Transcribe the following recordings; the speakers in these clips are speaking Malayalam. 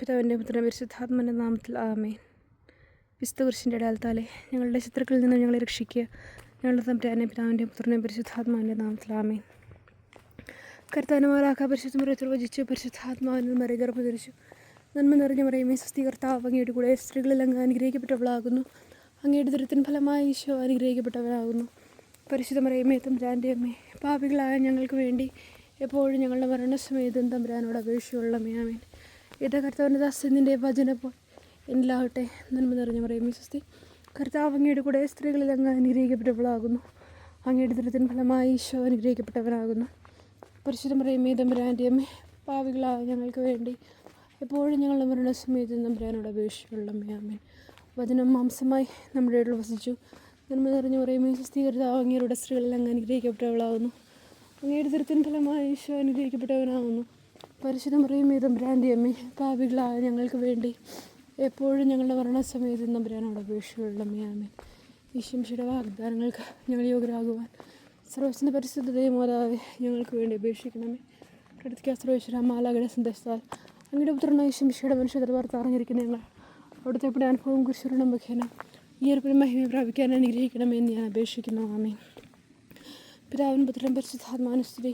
പിതാവിന്റെ പുത്രൻ പരിശുദ്ധാത്മന്റെ നാമത്തിൽ ആമേ വിശുദ്ധ കുരിശിന്റെ അടയാളത്താലെ ഞങ്ങളുടെ ശത്രുക്കളിൽ നിന്ന് ഞങ്ങളെ രക്ഷിക്കുക. ഞങ്ങളുടെ തമ്പുരാനെ പിതാവിന്റെ പുത്രനെ പരിശുദ്ധാത്മാവിന്റെ നാമത്തിൽ ആമേൻ. കർത്താനുമാരാക്ക പരിശുദ്ധമരത്തിൽ വചിച്ചു പരിശുദ്ധാത്മാവിൽ മറി ഗർഭ ധരിച്ചു. നന്മ നിറഞ്ഞ മറിയുമേ സ്വസ്തി കർത്താവ് അങ്ങയുടെ കൂടെ സ്ത്രീകളിൽ അങ്ങ് അനുഗ്രഹിക്കപ്പെട്ടവളാകുന്നു. അങ്ങയുടെ ദുരിതത്തിന് ഫലമായി ഈശോ അനുഗ്രഹിക്കപ്പെട്ടവരാകുന്നു പരിശുദ്ധ മറിയുമേ തമ്പുരാന്റെ അമ്മേ പാപികളായ ഞങ്ങൾക്ക് വേണ്ടി എപ്പോഴും ഞങ്ങളുടെ മരണസമയത്തും തമ്പുരാനോട് അപേക്ഷയുള്ളമേ ആമേൻ. ഇത് കർത്താവിന്റെ ദാസനിന്റെ വചനപ്പോൾ എന്നിലാവട്ടെ നന്മ നിറഞ്ഞ പറയുമേ സ്വസ്തി കർത്താവ് അങ്ങയുടെ കൂടെ സ്ത്രീകളിൽ അങ്ങ് അനുഗ്രഹിക്കപ്പെട്ടവളാകുന്നു. അങ്ങയുടെ ദൃഢത്തിന് ഫലമായി ഈശോ അനുഗ്രഹിക്കപ്പെട്ടവനാകുന്നു. പരിശുദ്ധ പറയുമേ തമ്പുരാന്റെ അമ്മ പാവികളായ ഞങ്ങൾക്ക് വേണ്ടി എപ്പോഴും ഞങ്ങളുടെ മരണസമയത്ത് തമ്പുരാനോട് അപേക്ഷിച്ചുള്ള അമ്മയാമ്മ വചനം മാംസമായി നമ്മുടെ ഇടയിൽ വസിച്ചു. നന്മ നിറഞ്ഞു പറയുമേ സ്വസ്ഥീകൃത അങ്ങയുടെ സ്ത്രീകളിൽ അങ്ങ് അനുഗ്രഹിക്കപ്പെട്ടവളാകുന്നു. അങ്ങയുടെ ദൃഢത്തിന് ഫലമായി ഈശോ അനുഗ്രഹിക്കപ്പെട്ടവനാകുന്നു. പരിശുദ്ധ പറയുമേ തമ്പുരാന്റെ അമ്മേ പാവികളായ ഞങ്ങൾക്ക് വേണ്ടി എപ്പോഴും ഞങ്ങളുടെ മരണസമയത്ത് തമ്പുരാനോട് അപേക്ഷയുള്ള അമ്മയാമേ ഈശ്വംശയുടെ വാഗ്ദാനങ്ങൾക്ക് ഞങ്ങൾ യോഗ്യരാകുവാൻ സർവസ്വന്റെ പരിശുദ്ധതയും മോതാവെ ഞങ്ങൾക്ക് വേണ്ടി അപേക്ഷിക്കണമേ. പ്രത്യേക സർവേശ്വര മാലാകയുടെ സന്ദേശത്താൽ അങ്ങയുടെ പുത്രനായ ശംശയുടെ മനുഷ്യരുടെ വാർത്ത അറിഞ്ഞിരിക്കുന്ന ഞങ്ങൾ അവിടുത്തെ എപ്പോഴും അനുഭവം കുറിച്ചുള്ള മുഖേന ഈ ഒരു മഹിമ പ്രാപിക്കാൻ അനുഗ്രഹിക്കണമെന്ന് ഞാൻ അപേക്ഷിക്കുന്നു ആമേ പിതാവിൻ പുത്രൻ പരിശുദ്ധാത്മാനുസ്തുതി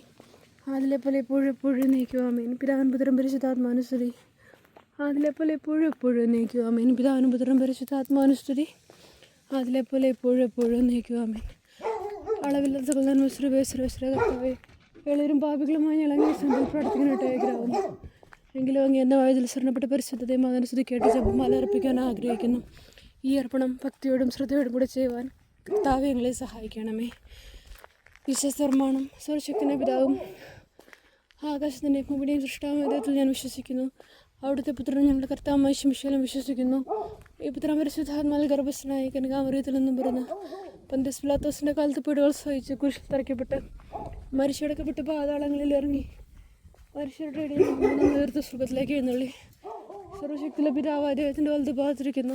അതിലെ പോലെ എപ്പോഴും എപ്പോഴും നീക്കുവാമേൻ പിതാവിൻ പുത്രം പരിശുദ്ധാത്മാനുസ്തുതി അതിലെ പോലെ എപ്പോഴും എപ്പോഴും നീക്കുവാമേൻ പിതാവിൻ പുത്രം പരിശുദ്ധാത്മാനുസ്തുതി അതിലെ പോലെ എപ്പോഴും എപ്പോഴും നീക്കുവാമേൻ അളവില്ലാത്ത സകലൻ ശ്രീവേശ്വരേശ്വര കർത്താവേ. എളിയരും പാപികളുമായി ഇളങ്ങി സന്ധിൽ പ്രാർത്ഥിക്കാനായിട്ട് എങ്കിലും അങ്ങ് എന്റെ വായുതിൽ ശരണപ്പെട്ട പരിശുദ്ധതയും അതനുസരിക്കേട്ട് ജപമാല അർപ്പിക്കാൻ ആഗ്രഹിക്കുന്നു. ഈ അർപ്പണം ഭക്തിയോടും ശ്രദ്ധയോടും കൂടെ ചെയ്യുവാൻ കർത്താവ് ഞങ്ങളെ സഹായിക്കണമേ. വിശ്വസർമ്മാണം സർവശക്തിന്റെ പിതാവും ആകാശത്തിന്റെ ഭൂമിയുടെയും സൃഷ്ടാവും ഹൃദയത്തിൽ ഞാൻ വിശ്വസിക്കുന്നു. അവിടുത്തെ പുത്രനും ഞങ്ങളുടെ കർത്താവുമായ ശിമിഷയിലും വിശ്വസിക്കുന്നു. ഈ പുത്രൻ പരിശുദ്ധാത്മാൽ ഗർഭസ്ഥനായി കനകാമറിയത്തിൽ നിന്നും പിറന്ന് പന്തസ് പിലാത്തോസിന്റെ കാലത്ത് പീടുകൾ സഹിച്ച് കുരിശിൽ തറയ്ക്കപ്പെട്ട് മരിച്ചടക്കപ്പെട്ട് പാതാളങ്ങളിൽ ഇറങ്ങി മരിച്ചവരുടെ ഇടയിൽ ഉയർത്ത സുഖത്തിലേക്ക് എഴുന്നള്ളി. സർവശക്തിയിലെ പിതാവ് അദ്ദേഹത്തിന്റെ വലത് ഭാഗത്തിരിക്കുന്നു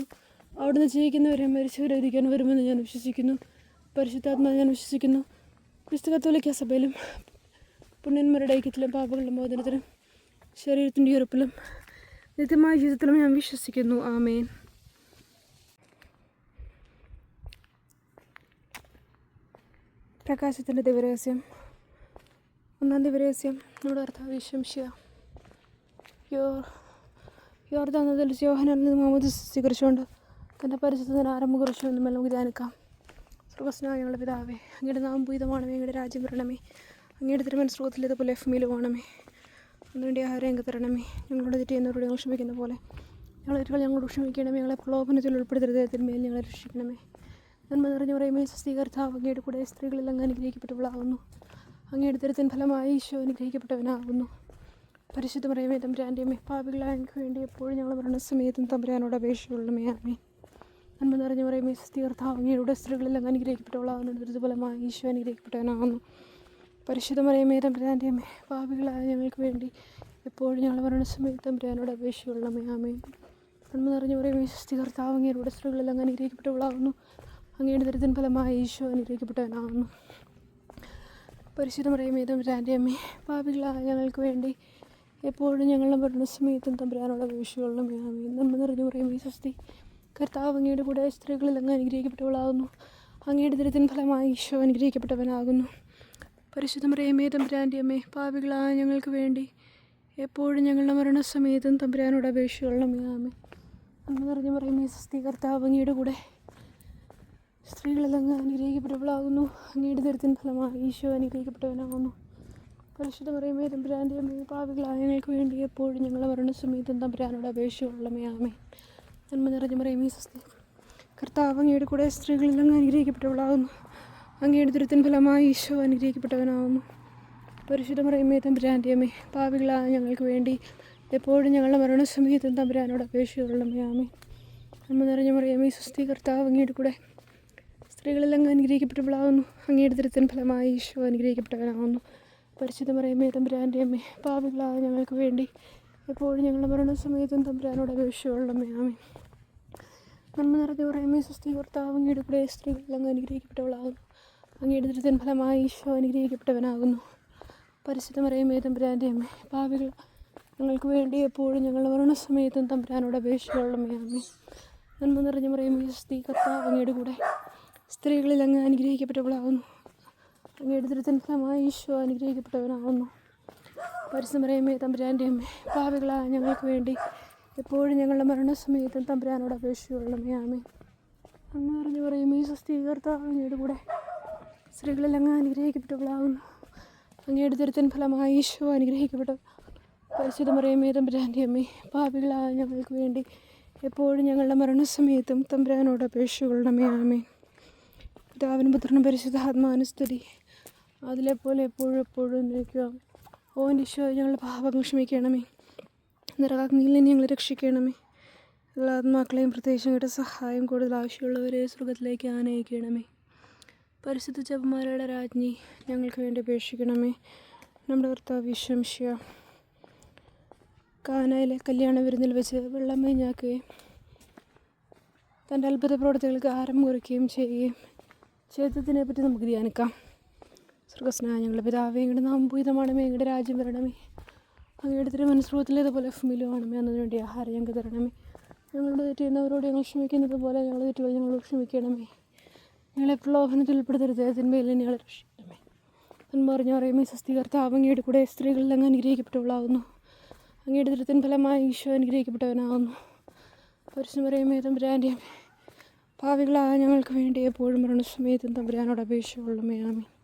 അവിടുന്ന് ജീവിക്കുന്നവരെ മരിച്ചവരെ ഇരിക്കാൻ വരുമെന്ന് ഞാൻ വിശ്വസിക്കുന്നു. പരിശുദ്ധാത്മാവ് ഞാൻ വിശ്വസിക്കുന്നു. ക്രിസ്തു കത്തോലിക്ക സഭയിലും പുണ്യന്മാരുടെ ഐക്യത്തിലും പാപങ്ങളുടെ മോചനത്തിലും ശരീരത്തിന്റെ ഉറപ്പിലും നിത്യമായ ജീവിതത്തിലും ഞാൻ വിശ്വസിക്കുന്നു. ആമേൻ. പ്രകാശത്തിന്റെ ദിവരഹസ്യം ഒന്നാം ദിവരഹസ്യം നമ്മുടെ കർത്താവ് വിശംശിയ യോർ യോർദാൻ നദിയിൽ നിന്ന് മുഹമ്മദ് സ്വീകരിച്ചുകൊണ്ട് തന്റെ പരിശുദ്ധത്തിന് ആരംഭം കുറിച്ചു എന്നും നമുക്ക് ധ്യാനിക്കാം. സ്രോസ്നായ ഞങ്ങളുടെ പിതാവേ അങ്ങയുടെ നാം ഭൂതമാണമേ അങ്ങയുടെ രാജ്യം വരണമേ അങ്ങയുടെ തിരുമൻ സ്രോതത്തിലേതുപോലെ ഭൂമിയിലുമാണമേ അതിനുവേണ്ടി ആഹാരം എങ്കിൽ തരണമേ. ഞങ്ങളുടെ തെറ്റ് ചെയ്യുന്നവരോട് ഞങ്ങൾ ക്ഷമിക്കുന്ന പോലെ. ഞങ്ങളെ തെറ്റുകൾ ഞങ്ങളോട് ക്ഷമിക്കണമേ ഞങ്ങളെ പ്രലോഭനത്തിൽ ഉൾപ്പെടുത്തരുത് തിന്മയിൽ ഞങ്ങളെ രക്ഷിക്കണമേ. നന്മ നിറഞ്ഞു പറയുമേ സ്വീകർത്താവ് അങ്ങയുടെ കൂടെ സ്ത്രീകളിൽ അങ്ങ് അനുഗ്രഹിക്കപ്പെട്ടവളാകുന്നു അങ്ങയുടെ തരത്തിൻ ഫലമായി ഈശോ അനുഗ്രഹിക്കപ്പെട്ടവനാകുന്നു പരിശുദ്ധ പറയുമേ തമ്പുരാന്റെ അമ്മേ പാപികളായ വേണ്ടി എപ്പോഴും ഞങ്ങൾ മരണസമയത്തും തമ്പുരാനോട് അപേക്ഷയുള്ളമേ ആമേ നന്മ നിറഞ്ഞു പറയും സ്വസ്ഥീകർത്താവ് തീർത്ഥാവിയുടെ സ്ത്രീകളിൽ അങ്ങ് അനുഗ്രഹിക്കപ്പെട്ടവളാകുന്നു ദുരിത ഫലമായി ഈശോ അനുഗ്രഹിക്കപ്പെട്ടവനാകുന്നു. പരിശുദ്ധ പറയുമേ തമ്പുരാന്റെ അമ്മേ പാപികളായ ഞങ്ങൾക്ക് വേണ്ടി എപ്പോഴും ഞങ്ങൾ മരണസമയത്ത് തമ്പുരാനോട് അപേക്ഷയുള്ളമേ ആമേ നന്മ നിറഞ്ഞു പറയുമേ സ്വസ്ഥീകർത്താവ് അങ്ങയുടെ സ്ത്രീകളിൽ അങ്ങ് അനുഗ്രഹിക്കപ്പെട്ടവളാകുന്നു. അങ്ങയുടെ ദരിദ്രൻ ഫലമായി ഈശോ അനുഗ്രഹിക്കപ്പെട്ടവനാകുന്നു. പരിശുദ്ധ പറയുമേ തമ്പുരാന്റെ അമ്മേ പാപികളായ ഞങ്ങൾക്ക് വേണ്ടി എപ്പോഴും ഞങ്ങളുടെ ഭരണസമയത്തും തമ്പുരാനോട് അപേക്ഷയുള്ള ആമേ നന്മ നിറഞ്ഞു പറയുമേ സ്വസ്തി കർത്താവ് അങ്ങയുടെ കൂടെ സ്ത്രീകളിൽ അങ്ങ് അനുഗ്രഹിക്കപ്പെട്ടവളാകുന്നു. അങ്ങയുടെ ദരിദ്രൻ ഫലമായി ഈശോ അനുഗ്രഹിക്കപ്പെട്ടവനാകുന്നു. പരിശുദ്ധ പറയുമേ തമ്പുരാന്റെ അമ്മേ പാപികളായ ഞങ്ങൾക്ക് വേണ്ടി എപ്പോഴും ഞങ്ങളുടെ മരണസമയത്തും തമ്പുരാനോട് അപേക്ഷയുള്ള ആമേ അന്ന് നിറഞ്ഞു പറയുമേ സ്വസ്തി കർത്താവ് അങ്ങയുടെ കൂടെ സ്ത്രീകളെല്ലാം അനുഗ്രഹിക്കപ്പെട്ടവളാകുന്നു. അങ്ങയുടെ ദരിദ്രൻ ഫലമായി ഈശോ അനുഗ്രഹിക്കപ്പെട്ടവനാകുന്നു. പരിശുദ്ധ പറയുമ്പോൾ തമ്പുരാന്റെ അമ്മേ പാവികളായ ഞങ്ങൾക്ക് വേണ്ടി എപ്പോഴും ഞങ്ങളുടെ മരണസമയത്തും തമ്പുരാനോട് അപേക്ഷയുള്ളമേ ആമേ നന്മ നിറഞ്ഞു പറയും ഈ സ്വസ്തി കർത്താവ് അങ്ങയുടെ കൂടെ സ്ത്രീകളെല്ലാം അനുഗ്രഹിക്കപ്പെട്ടവളാകുന്നു. അങ്ങയുടെ ദുരിതൻ ഫലമായി ഈശോ അനുഗ്രഹിക്കപ്പെട്ടവനാകുന്നു പരിശുദ്ധ പറയുമ്പോൾ തമ്പുരാന്റെ അമ്മേ പാവികളായ ഞങ്ങൾക്ക് വേണ്ടി എപ്പോഴും ഞങ്ങളുടെ മരണസമയത്തും തമ്പുരാനോട് അപേക്ഷയുള്ളമേ ആമേ നന്മ നിറഞ്ഞു ഈ സ്വസ്തി കർത്താവ് അങ്ങയുടെ കൂടെ സ്ത്രീകളെല്ലാം അനുഗ്രഹിക്കപ്പെട്ടവളാകുന്നു. അങ്ങയുടെ ദുരിതൻ ഫലമായി ഈശോ അനുഗ്രഹിക്കപ്പെട്ടവനാകുന്നു പരിശുദ്ധ പറയുമ്പോൾ തമ്പുരാന്റെ അമ്മേ പാപികളായ ഞങ്ങൾക്ക് വേണ്ടി എപ്പോഴും ഞങ്ങളുടെ മരണസമയത്തും തമ്പുരാനോട് അപേക്ഷയുള്ളമേ ആമേ നന്മ നിറഞ്ഞ പറയുമേ സ്വസ്തി ഭർത്താവ് അങ്ങയുടെ കൂടെ സ്ത്രീകളെല്ലാം അനുഗ്രഹിക്കപ്പെട്ടവളാകുന്നു. അങ്ങയുടെ ദരിദ്രൻ ഫലമായി ഈശോ അനുഗ്രഹിക്കപ്പെട്ടവനാകുന്നു. പരിശുദ്ധം പറയുമേ തമ്പുരാന്റെ അമ്മ ഭാവികൾ ഞങ്ങൾക്ക് വേണ്ടി എപ്പോഴും ഞങ്ങളുടെ മരണസമയത്തും തമ്പുരാനോട് അപേക്ഷയുള്ള ആമേ നന്മ നിറഞ്ഞ ഈ സ്ത്രീ കർത്താവ് അങ്ങയുടെ കൂടെ സ്ത്രീകളിൽ അങ്ങ് അനുഗ്രഹിക്കപ്പെട്ടവളാകുന്നു. അങ്ങയുടെ ദുരിതൻ ഫലമായി ഈശോ അനുഗ്രഹിക്കപ്പെട്ടവനാകുന്നു. പരിസമറയമേ തമ്പുരാന്റെ അമ്മേ. പാവികളായ ഞങ്ങൾക്ക് വേണ്ടി എപ്പോഴും ഞങ്ങളുടെ മരണസമയത്തും തമ്പുരാനോട് അപേക്ഷിച്ചുകൊള്ളമേ ആമേ അങ്ങ് പറഞ്ഞു പറയും ഈ സ്വസ്ഥീകർത്താവിനോട് കൂടെ സ്ത്രീകളിൽ അങ്ങ് അനുഗ്രഹിക്കപ്പെട്ടവളാകുന്നു. അങ്ങയുടെ ദുരിതൻ ഫലമായി ഈശോ അനുഗ്രഹിക്കപ്പെട്ടു. പരിശുദ്ധ മറിയമേ തമ്പുരാന്റെ അമ്മേ ഭാവികളായ ഞങ്ങൾക്ക് വേണ്ടി എപ്പോഴും ഞങ്ങളുടെ മരണസമയത്തും തമ്പുരാനോട് അപേക്ഷിച്ചുകൊള്ളണമേ. ആമേ പിതാവിനും പുത്രനും പരിശുദ്ധാത്മാനുസ്തുതി ആത്മാനുസ്തുതി പോലെ എപ്പോഴും എപ്പോഴും നിൽക്കുക. ഓൻ ഈശോ ഞങ്ങളുടെ പാപങ്ങൾ ക്ഷമിക്കണമേ. നിറകാഗ്നിയിൽ നിന്ന് ഞങ്ങളെ രക്ഷിക്കണമേ. എല്ലാ ആത്മാക്കളെയും പ്രത്യേകിച്ചും കേട്ട സഹായം കൂടുതൽ ആവശ്യമുള്ളവരെ സ്വർഗത്തിലേക്ക് ആനയിക്കണമേ. പരിശുദ്ധ ജപമാലയുടെ രാജ്ഞി ഞങ്ങൾക്ക് വേണ്ടി അപേക്ഷിക്കണമേ. നമ്മുടെ ഭർത്താവ് വിശംഷ്യ കാനയിലെ കല്യാണ വിരുന്നിൽ വെച്ച് വെള്ളം മേഞ്ഞാക്കുകയും തന്റെ അത്ഭുത പ്രവർത്തികൾക്ക് ആരം കുറിക്കുകയും ചെയ്യുകയും ചെയ്തതിനെ പറ്റി നമുക്ക് ധ്യാനിക്കാം. സ്വർഗസ്നായ ഞങ്ങളുടെ പിതാവേ ഇങ്ങടെ നാം ഭൂതമാണമേ ഇങ്ങയുടെ രാജ്യം വരണമേ. അങ്ങയുടെ തിരുമനസ്രോത്തിലേതുപോലെ ഫിമിലുമാണമേ എന്നതിനു വേണ്ടി ആഹാരം ഞങ്ങൾക്ക് തരണമേ. ഞങ്ങളുടെ തെറ്റിയുന്നവരോട് ഞങ്ങൾ ക്ഷമിക്കുന്നത് പോലെ ഞങ്ങൾ തെറ്റുകൾ ഞങ്ങളോട് ക്ഷമിക്കണമേ. ഞങ്ങളെ പ്രലോഭനത്തിൽ ഉൾപ്പെടുത്തരുത് അതിന്മേൽ ഞങ്ങളെ രക്ഷിക്കണമേ. എന്ന് പറഞ്ഞു പറയുമ്പോൾ സ്വസ്തികർത്താവ് അങ്ങയുടെ കൂടെ സ്ത്രീകളിൽ അങ്ങ് അനുഗ്രഹിക്കപ്പെട്ടവളാകുന്നു അങ്ങയുടെ ദൃത്തിൻ ഫലമായി ഈശോ അനുഗ്രഹിക്കപ്പെട്ടവനാകുന്നു പരസ്യം പറയുമേ തമ്പുരാന്റെ ഭാവികളായ ഞങ്ങൾക്ക് വേണ്ടി എപ്പോഴും മരണസമയത്തും തമ്പുരാനോട് അപേക്ഷയുള്ളമേ ആമേ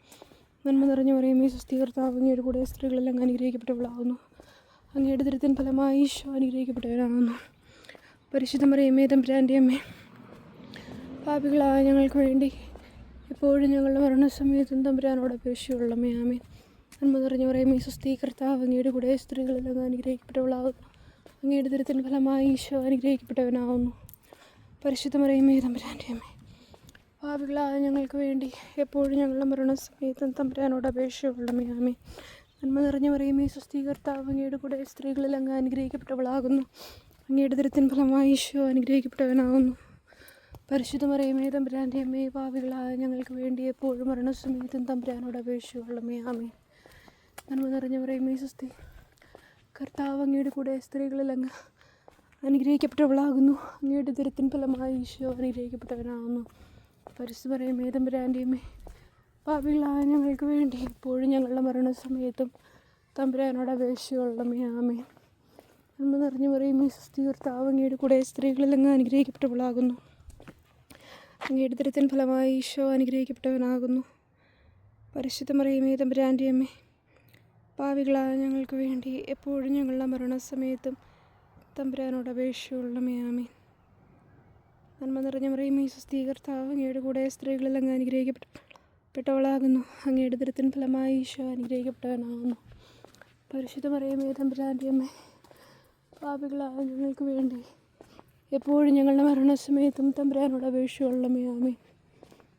നന്മ നിറഞ്ഞു പറയുമേ സ്വസ്ഥീകർത്താവ് അങ്ങയുടെ കൂടെ സ്ത്രീകളെല്ലാം അനുഗ്രഹിക്കപ്പെട്ടവളാകുന്നു. അങ്ങയുടെ ദൃത്തിൻ ഫലമായി ഈശോ അനുഗ്രഹിക്കപ്പെട്ടവനാകുന്നു. പറയും പറയുമേ തമ്പുരാന്റെ അമ്മേ പാപികളായ ഞങ്ങൾക്ക് വേണ്ടി എപ്പോഴും ഞങ്ങളുടെ മരണസമയത്തും തമ്പുരാനോട് അപേക്ഷയുള്ളമേ ആമേ നന്മ നിറഞ്ഞു പറയുമേ സ്വസ്തി കർത്താവ് അങ്ങയുടെ കൂടെ സ്ത്രീകളെല്ലാം അനുഗ്രഹിക്കപ്പെട്ടവളാകുന്നു. അങ്ങയുടെ ദുരിതത്തിന് ഫലമായി ഈശോ അനുഗ്രഹിക്കപ്പെട്ടവനാകുന്നു. പരിശുദ്ധ പറയുമേ തമ്പുരാന്റെ അമ്മേ പാപികളായ ഞങ്ങൾക്ക് വേണ്ടി. എപ്പോഴും ഞങ്ങളുടെ മരണസമയത്തും തമ്പുരാനോട് അപേക്ഷയുള്ളമേ ആമേ നന്മ നിറഞ്ഞു പറയുമേ സ്വസ്ഥീകർത്താവ് അങ്ങയുടെ കൂടെ സ്ത്രീകളിൽ അങ്ങ് അനുഗ്രഹിക്കപ്പെട്ടവളാകുന്നു. അങ്ങയുടെ ദരത്തിൻ ഫലമായി ഈശോ അനുഗ്രഹിക്കപ്പെട്ടവനാകുന്നു. പരിശുദ്ധ മറിയമേ തമ്പുരാന്റെ അമ്മയെ പാവികളായ ഞങ്ങൾക്ക് വേണ്ടി എപ്പോഴും മരണസമയത്തും തമ്പുരാനോട് അപേക്ഷയുള്ളമേ ആമേ നന്മ നിറഞ്ഞു പറയും ഈ സ്വസ്തി കർത്താവ് അങ്ങയുടെ കൂടെ സ്ത്രീകളിൽ അങ്ങ് അനുഗ്രഹിക്കപ്പെട്ടവളാകുന്നു. അങ്ങയുടെ ദുരത്തിൻ ഫലമായി ഈശോ അനുഗ്രഹിക്കപ്പെട്ടവനാകുന്നു. പരിശുദ്ധ മറിയമേ തമ്പുരാന്റെ ഭാവിയുള്ള ഞങ്ങൾക്ക് വേണ്ടി ഇപ്പോഴും ഞങ്ങളുടെ മരണസമയത്തും തമ്പുരാനോട് അപേക്ഷയുള്ളമേ ആമേ നമ്മൾ നിറഞ്ഞു പറയും ഈ കർത്താവ് അങ്ങയുടെ കൂടെ സ്ത്രീകളിൽ അങ്ങ് അനുഗ്രഹിക്കപ്പെട്ടവളാകുന്നു. അങ്ങയുടെ ദുരിതൻ ഫലമായി ഈശോ അനുഗ്രഹിക്കപ്പെട്ടവനാകുന്നു. പരിശുദ്ധ മറിയമേ തമ്പുരാന്റെ അമ്മേ പാവികളായ ഞങ്ങൾക്ക് വേണ്ടി എപ്പോഴും ഞങ്ങളുടെ മരണസമയത്തും തമ്പുരാനോട് അപേക്ഷയുള്ളമേ ആമേ നന്മ നിറഞ്ഞ മറിയും ഈ സ്വസ്ഥീകർത്താവ് അങ്ങയുടെ കൂടെ സ്ത്രീകളിൽ അങ്ങ് അനുഗ്രഹിക്കപ്പെട്ടവളാകുന്നു. അങ്ങയുടെ ദൃത്തിൻ ഫലമായി ഈശോ അനുഗ്രഹിക്കപ്പെട്ടവനാകുന്നു. പരിശുദ്ധ മറിയമേ തമ്പുരാന്റെ അമ്മേ പാപികളായ ഞങ്ങൾക്ക് വേണ്ടി എപ്പോഴും ഞങ്ങളുടെ മരണസമയത്തും തമ്പുരാനോട് അപേക്ഷയുള്ളമേ ആമേ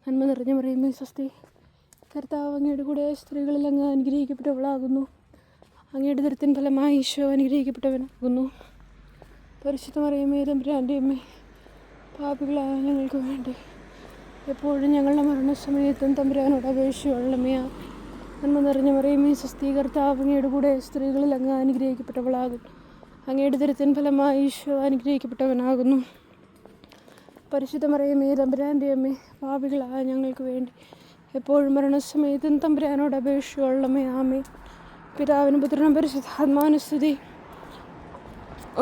നന്മ നിറഞ്ഞ മറിയുമേ സ്വസ്തി കർത്താവ് അങ്ങയുടെ കൂടെ സ്ത്രീകളിൽ അങ്ങ് അനുഗ്രഹിക്കപ്പെട്ടവളാകുന്നു. അങ്ങയുടെ ദൃത്തിൻ ഫലമായി ഈശോ അനുഗ്രഹിക്കപ്പെട്ടവനാകുന്നു. പരിശുദ്ധ മറിയമേ തമ്പുരാന്റെ അമ്മേ പാപികളായ ഞങ്ങൾക്ക് വേണ്ടി. എപ്പോഴും ഞങ്ങളുടെ മരണസമയത്തും തമ്പുരാനോട് അപേക്ഷയുള്ളമേ നന്മ നിറഞ്ഞ മറിയമേ ഈ സ്വസ്ഥീകർത്താവ് അങ്ങയുടെ കൂടെ സ്ത്രീകളിൽ അങ്ങ് അനുഗ്രഹിക്കപ്പെട്ടവളാകുന്നു അങ്ങയുടെ ദുരിതൻ ഫലമായി ഈശോ അനുഗ്രഹിക്കപ്പെട്ടവനാകുന്നു. പരിശുദ്ധ മറിയമേ തമ്പുരാന്റെ അമ്മേ പാപികളായ ഞങ്ങൾക്ക് വേണ്ടി. എപ്പോഴും മരണസമയത്തും തമ്പുരാനോട് അപേക്ഷയുള്ളമേ ആമേ പിതാവിനും പുത്രനും പരിശുദ്ധാത്മാനുസ്തുതി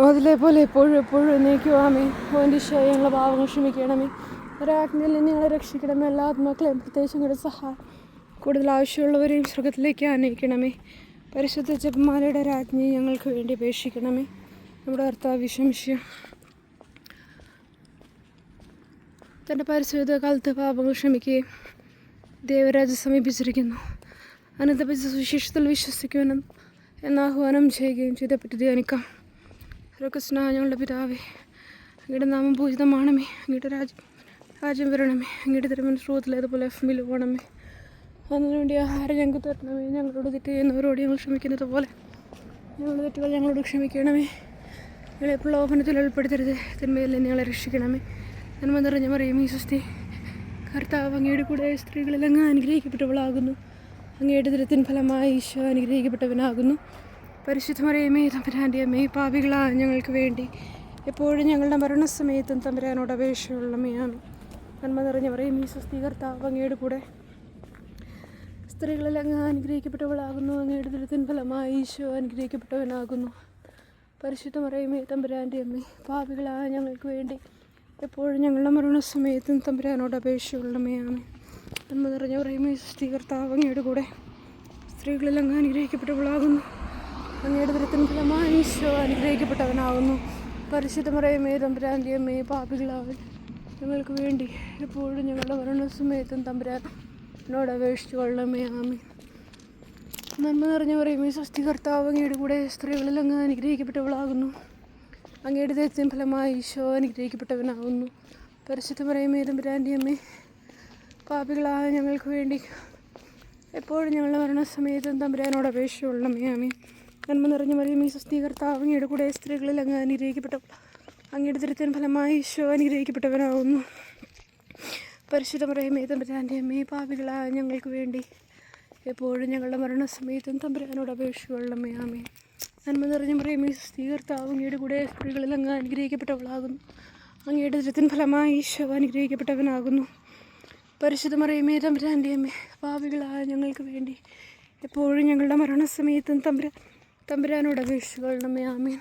അതിലെ പോലെ എപ്പോഴും എപ്പോഴും എന്നേക്കുവാമേ ഓന്റെ ഞങ്ങളെ പാവങ്ങൾ ക്ഷമിക്കണമേ. ഒരാജ്ഞയിൽ ഞങ്ങളെ രക്ഷിക്കണമേ. എല്ലാ ആത്മാക്കളെയും പ്രത്യേകിച്ച് കൂടെ സഹായം കൂടുതൽ ആവശ്യമുള്ളവരെയും സ്വർഗത്തിലേക്ക് ആനയിക്കണമേ. പരിശുദ്ധ ജപമാലയുടെ രാജ്ഞി ഞങ്ങൾക്ക് വേണ്ടി അപേക്ഷിക്കണമേ. നമ്മുടെ ഭർത്താവ് വിശംഷ്യ തന്റെ പരിശുദ്ധ കാലത്ത് പാപങ്ങൾ ക്ഷമിക്കുകയും ദേവരാജ് സമീപിച്ചിരിക്കുന്നു. അനന്തപിച്ച സുശേഷത്തിൽ വിശ്വസിക്കുവാനും എന്നാഹ്വാനം ചെയ്യുകയും ചെയ്തപ്പറ്റി ധ്യാനിക്കാം. രോഗസ്നാ ഞങ്ങളുടെ പിതാവേ അങ്ങയുടെ നാമം പൂജിതമാണമേ അങ്ങയുടെ രാജ്യം രാജ്യം വരണമേ അങ്ങയുടെ എഫ് എഫ്മിൽ പോകണമേ അതിനുവേണ്ടി ആഹാരം ഞങ്ങൾക്ക് തരണമേ ഞങ്ങളോട് തെറ്റ് ചെയ്യുന്നവരോട് ഞങ്ങൾ ക്ഷമിക്കുന്നത് പോലെ. ഞങ്ങളുടെ തെറ്റുകൾ ഞങ്ങളോട് ക്ഷമിക്കണമേ. ഞങ്ങളെ പ്രലോഭനത്തിൽ ഉൾപ്പെടുത്തരുത്. തിന്മയിൽ ഞങ്ങളെ രക്ഷിക്കണമേ. നന്മ നിറഞ്ഞ മറിയും ഈ സ്വസ്തി കർത്താവ് അങ്ങയുടെ കൂടെ സ്ത്രീകളിൽ അങ്ങ് അനുഗ്രഹിക്കപ്പെട്ടവളാകുന്നു. അങ്ങയുടെ ദുരത്തിൻ ഫലമായി ഈശോ അനുഗ്രഹിക്കപ്പെട്ടവനാകുന്നു. പരിശുദ്ധമറിയമേ തമ്പുരാന്റെ അമ്മേ പാവികളാ ഞങ്ങൾക്ക് വേണ്ടി എപ്പോഴും ഞങ്ങളുടെ മരണസമയത്തും തമ്പുരാനോട് അപേക്ഷയുള്ള അമ്മയാണ് നന്മ നിറഞ്ഞ പറയും ഈ സ്വസ്ഥീകർത്താവ് അങ്ങയുടെ കൂടെ സ്ത്രീകളിൽ അങ്ങ് അനുഗ്രഹിക്കപ്പെട്ടവളാകുന്നു അങ്ങയുടെ ദുരിതൻ ഫലമായി ഈശോ അനുഗ്രഹിക്കപ്പെട്ടവനാകുന്നു. പരിശുദ്ധ മറിയമേ തമ്പുരാന്റെ അമ്മേ പാവികളാ ഞങ്ങൾക്ക് വേണ്ടി എപ്പോഴും ഞങ്ങളുടെ മരണസമയത്തും തമ്പുരാനോട് അപേക്ഷയുള്ള അമ്മയാണ് നന്മ നിറഞ്ഞ പറയും ഈ സ്വസ്ഥീകർത്താവ് അങ്ങയുടെ കൂടെ സ്ത്രീകളിൽ അങ്ങ് അനുഗ്രഹിക്കപ്പെട്ടവളാകുന്നു. അങ്ങയുടെ ദുരിതൻ ഫലമായി ഈശോ അനുഗ്രഹിക്കപ്പെട്ടവനാകുന്നു പരിശുദ്ധ മറിയമേ തമ്പുരാന്റെ അമ്മേ പാപികളാവൻ ഞങ്ങൾക്ക് വേണ്ടി എപ്പോഴും ഞങ്ങളുടെ മരണസമയത്തും തമ്പുരാനോട് അപേക്ഷിച്ചു കൊള്ളമേ ആമി നന്മ നിറഞ്ഞ പറയുമേ സ്വസ്തി കർത്താവ് അങ്ങയുടെ കൂടെ സ്ത്രീകളിൽ അങ്ങ് അനുഗ്രഹിക്കപ്പെട്ടവളാകുന്നു. അങ്ങയുടെ ദൈവത്തിൻ ഫലമായി ഈശോ അനുഗ്രഹിക്കപ്പെട്ടവനാകുന്നു പരിശുദ്ധ പറയുമേ തമ്പുരാന്റെ അമ്മേ പാപികളായ ഞങ്ങൾക്ക് വേണ്ടി എപ്പോഴും ഞങ്ങളുടെ മരണസമയത്തും തമ്പുരാനോട് അപേക്ഷയുള്ളമേ ആമേ നന്മ നിറഞ്ഞ മറിയമേ സ്വസ്തി കർത്താവ് അങ്ങയുടെ കൂടെ സ്ത്രീകളിൽ അങ്ങ് അനുഗ്രഹിക്കപ്പെട്ടവൾ. അങ്ങയുടെ ദൃത്തിന് ഫലമായി ഈശോ അനുഗ്രഹിക്കപ്പെട്ടവനാവുന്നു. പരിശുദ്ധ മറിയമേ തമ്പുരാന്റെ അമ്മേ പാവികളായ ഞങ്ങൾക്ക് വേണ്ടി എപ്പോഴും ഞങ്ങളുടെ മരണസമയത്തും തമ്പുരാനോട് അപേക്ഷയുള്ളമേ ആമേ നന്മ നിറഞ്ഞ പറയുമേ സ്വസ്ഥീകർത്താവ് അങ്ങയുടെ കൂടെ സ്ത്രീകളിൽ അങ്ങ് അനുഗ്രഹിക്കപ്പെട്ടവളാകുന്നു. അങ്ങയുടെ ദുരിതൻ ഫലമായി ഈശോ അനുഗ്രഹിക്കപ്പെട്ടവനാകുന്നു. പരിശുദ്ധ മറിയമേ തമ്പുരാന്റെ അമ്മേ പാവികളായ ഞങ്ങൾക്ക് വേണ്ടി എപ്പോഴും ഞങ്ങളുടെ മരണസമയത്തും തമ്പുരാ തമ്പുരാനോട് അപേക്ഷിച്ചുകൊള്ളണമേ ആമീൻ.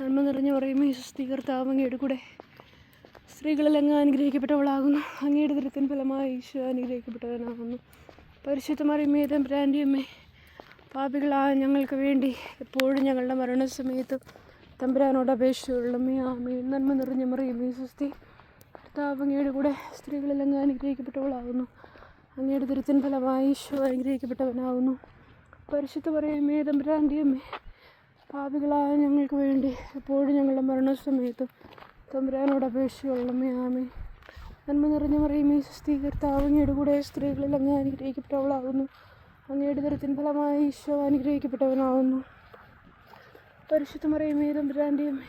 നന്മ നിറഞ്ഞു പറയുമേ സ്വസ്ഥീകർത്താവ് അങ്ങയുടെ കൂടെ സ്ത്രീകളിലങ്ങ് അനുഗ്രഹിക്കപ്പെട്ടവളാകുന്നു. അങ്ങയുടെ ദൃത്തിൻ ഫലമായി ഈശോ അനുഗ്രഹിക്കപ്പെട്ടവനാകുന്നു. പരിശുദ്ധ മറിയമേ തമ്പുരാന്റെ അമ്മേ പാപികളായ ഞങ്ങൾക്ക് വേണ്ടി എപ്പോഴും ഞങ്ങളുടെ മരണസമയത്ത് തമ്പുരാനോട് അപേക്ഷയുള്ളമേ ആമീൻ. നന്മ നിറഞ്ഞ മറിയമേ സ്വസ്തി കർത്താവ് അങ്ങയുടെ കൂടെ സ്ത്രീകളിലങ്ങ് അനുഗ്രഹിക്കപ്പെട്ടവളാകുന്നു. അങ്ങയുടെ ദുരിതൻ ഫലമായി ഈശോ അനുഗ്രഹിക്കപ്പെട്ടവനാകുന്നു. പരിശുദ്ധ പറയുമേ തമ്പുരാന്റെ അമ്മേ പാപികളായ ഞങ്ങൾക്ക് വേണ്ടി എപ്പോഴും ഞങ്ങളുടെ മരണസമയത്തും തമ്പുരാനോട് അപേക്ഷയുള്ളമേ ആമേ നന്മ നിറഞ്ഞ മറിയുമേ സ്വസ്ഥീകർത്താവ് അങ്ങയുടെ കൂടെ സ്ത്രീകളിൽ അങ്ങ് അനുഗ്രഹിക്കപ്പെട്ടവളാകുന്നു അങ്ങയുടെ ദുരിതൻ ഫലമായി ഈശോ അനുഗ്രഹിക്കപ്പെട്ടവനാകുന്നു പരിശുദ്ധ മറിയുമേ തമ്പുരാന്റെ അമ്മേ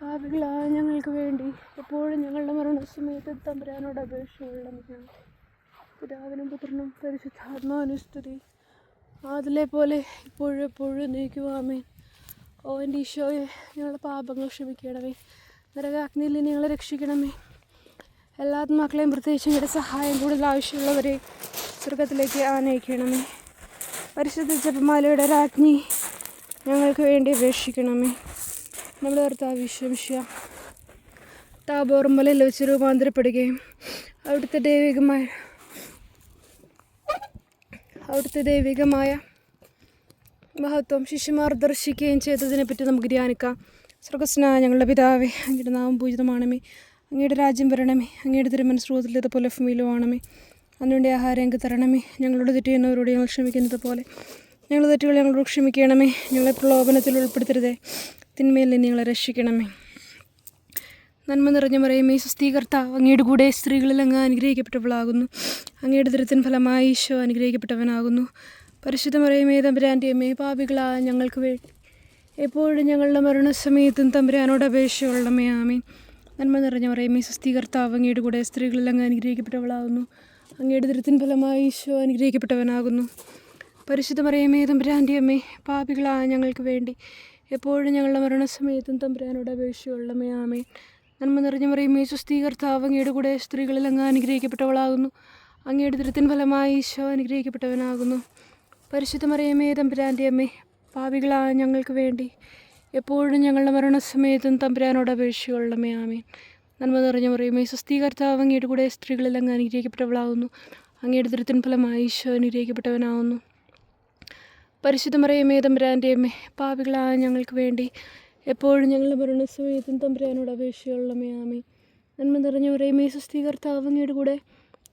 പാപികളായ ഞങ്ങൾക്ക് വേണ്ടി എപ്പോഴും ഞങ്ങളുടെ മരണസമയത്ത് തമ്പുരാനോട് അപേക്ഷയുള്ളമേ പിതാവിനും പുത്രനും പരിശുദ്ധാത്മാവിനും സ്തുതി. അതിലെ പോലെ ഇപ്പോഴും എപ്പോഴും നീക്കുവാമേ ഓ എന്റെ ഈശോയെ ഞങ്ങളുടെ പാപങ്ങൾ ക്ഷമിക്കണമേ. നരകാഗ്നിയിൽ ഞങ്ങളെ രക്ഷിക്കണമേ. എല്ലാ ആത്മാക്കളെയും പ്രത്യേകിച്ച് ഞങ്ങളുടെ സഹായം കൂടുതൽ ആവശ്യമുള്ളവരെ സ്വർഗത്തിലേക്ക് ആനയിക്കണമേ. പരിശുദ്ധ ജപമാലയുടെ രാജ്ഞി ഞങ്ങൾക്ക് വേണ്ടി അപേക്ഷിക്കണമേ. നമ്മുടെ കർത്താവ് വിശ്വംശ താബോർമലയിൽ വെച്ച് രൂപാന്തരപ്പെടുകയും അവിടുത്തെ ദൈവികമായ അവിടുത്തെ ദൈവികമായ മഹത്വം ശിശുമാർ ദർശിക്കുകയും ചെയ്തതിനെപ്പറ്റി നമുക്ക് ധ്യാനിക്കാം. സർഗസ്ന ഞങ്ങളുടെ പിതാവേ അങ്ങയുടെ നാമം പൂജിതമാണമേ. അങ്ങയുടെ രാജ്യം വരണമേ. അങ്ങയുടെ തിരുമന സ്രോതത്തിലേത് പോലെ ഭൂമിയിലും ആണമേ അതിനുവേണ്ടി ആഹാരം ഞങ്ങൾക്ക് തരണമേ. ഞങ്ങളോട് തെറ്റ് ചെയ്യുന്നവരോട് ഞങ്ങൾ ക്ഷമിക്കുന്നത് പോലെ. ഞങ്ങൾ തെറ്റുകൾ ഞങ്ങളോട് ക്ഷമിക്കണമേ. ഞങ്ങളെ പ്രലോഭനത്തിൽ ഉൾപ്പെടുത്തരുതേ. തിന്മയിൽ നിന്ന് ഞങ്ങളെ രക്ഷിക്കണമേ. നന്മ നിറഞ്ഞ മറിയമേ സ്വസ്ഥീകർത്ത അങ്ങയുടെ കൂടെ സ്ത്രീകളിൽ അങ്ങ് അനുഗ്രഹിക്കപ്പെട്ടവളാകുന്നു. അങ്ങയുടെ ദൃത്തിൻ ഫലമായി ഈശോ അനുഗ്രഹിക്കപ്പെട്ടവനാകുന്നു. പരിശുദ്ധ മറിയമേ തമ്പുരാന്റെ അമ്മേ പാപികളാ ഞങ്ങൾക്ക് വേണ്ടി എപ്പോഴും ഞങ്ങളുടെ മരണസമയത്തും തമ്പുരാനോട് അപേക്ഷയുള്ളമേ ആമേ നന്മ നിറഞ്ഞ മറിയമേ സ്വസ്ഥീകർത്താവ് അങ്ങയുടെ കൂടെ സ്ത്രീകളിൽ അങ്ങ് അനുഗ്രഹിക്കപ്പെട്ടവളാകുന്നു. അങ്ങയുടെ ദൃത്തിൻ ഫലമായി ഈശോ അനുഗ്രഹിക്കപ്പെട്ടവനാകുന്നു. പരിശുദ്ധ മറിയമേ തമ്പുരാന്റെ അമ്മേ പാപികളാ ഞങ്ങൾക്ക് വേണ്ടി എപ്പോഴും ഞങ്ങളുടെ മരണസമയത്തും തമ്പുരാനോട് അപേക്ഷയുള്ളമേ ആമേ നന്മ നിറഞ്ഞ മറിയമേ സുസ്ഥീകർത്താവ് അങ്ങയുടെ കൂടെ സ്ത്രീകളിൽ അങ്ങ് അനുഗ്രഹിക്കപ്പെട്ടവളാകുന്നു. അങ്ങയുടെ ദൃത്തിൻ ഫലമായി ഈശോ അനുഗ്രഹിക്കപ്പെട്ടവനാകുന്നു. പരിശുദ്ധ മറിയമേ തമ്പുരാന്റെ അമ്മേ പാപികളായ ഞങ്ങൾക്ക് വേണ്ടി എപ്പോഴും ഞങ്ങളുടെ മരണസമയത്തും തമ്പുരാനോട് അപേക്ഷയുള്ളമേ ആമേൻ. നന്മ നിറഞ്ഞ മറിയമേ സുസ്ഥീകർത്താവ് അങ്ങയുടെ കൂടെ സ്ത്രീകളിൽ അങ്ങ് അനുഗ്രഹിക്കപ്പെട്ടവളാകുന്നു. അങ്ങയുടെ ദൃത്തിൻ ഫലമായി ഈശോ അനുഗ്രഹിക്കപ്പെട്ടവനാകുന്നു. പരിശുദ്ധ മറിയമേ തമ്പുരാന്റെ അമ്മേ പാപികളായ ഞങ്ങൾക്ക് വേണ്ടി എപ്പോഴും ഞങ്ങളുടെ മരണസമയത്തും തമ്പുരാനോട് അപേക്ഷയുള്ളമേ ആമേ നന്മ നിറഞ്ഞ മേ സുസ്ഥീകർത്താവ് അങ്ങയുടെ കൂടെ